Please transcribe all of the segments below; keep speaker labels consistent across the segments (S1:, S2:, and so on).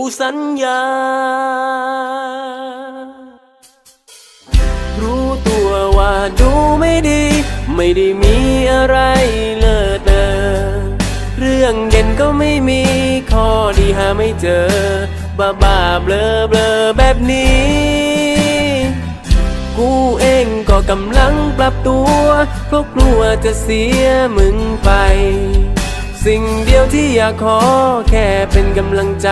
S1: กูสัญญา รู้ตัวว่าดูไม่ดี ไม่ได้มีอะไรเลิศเลอเรื่องเด่นก็ไม่มี ข้อดีหาไม่เจอ บ้าบ้าเบลอเบลอแบบนี้ กูเองก็กำลังปรับตัว เพราะกลัวจะเสียมึงไปสิ่งเดียวที่อยากขอแค่เป็นกำลังใจ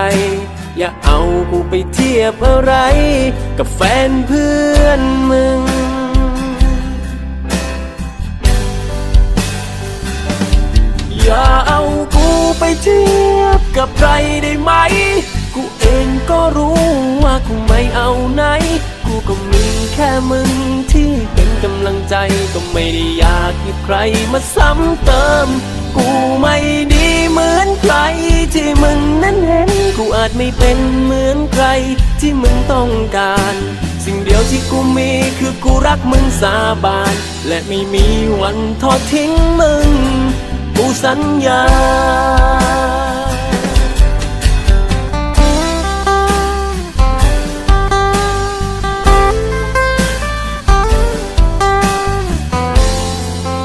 S1: อย่าเอากูไปเทียบอะไร กับแฟนเพื่อนมึง อย่าเอากูไปเทียบกับใครได้ไหม กูเองก็รู้ว่ากูไม่เอาไหน กูก็มีแค่มึงที่เป็นกำลังใจก็ไม่ได้อยากให้ใครมาซ้ำเติม กูไม่ดีเหมือนใครที่มึง จไม่เป็นเหมือนใครที่มึงต้องการ สิ่งเดียวที่กูมีคือกูรักมึงสาบาน และไม่มีวันทอดทิ้งมึง กูสัญญา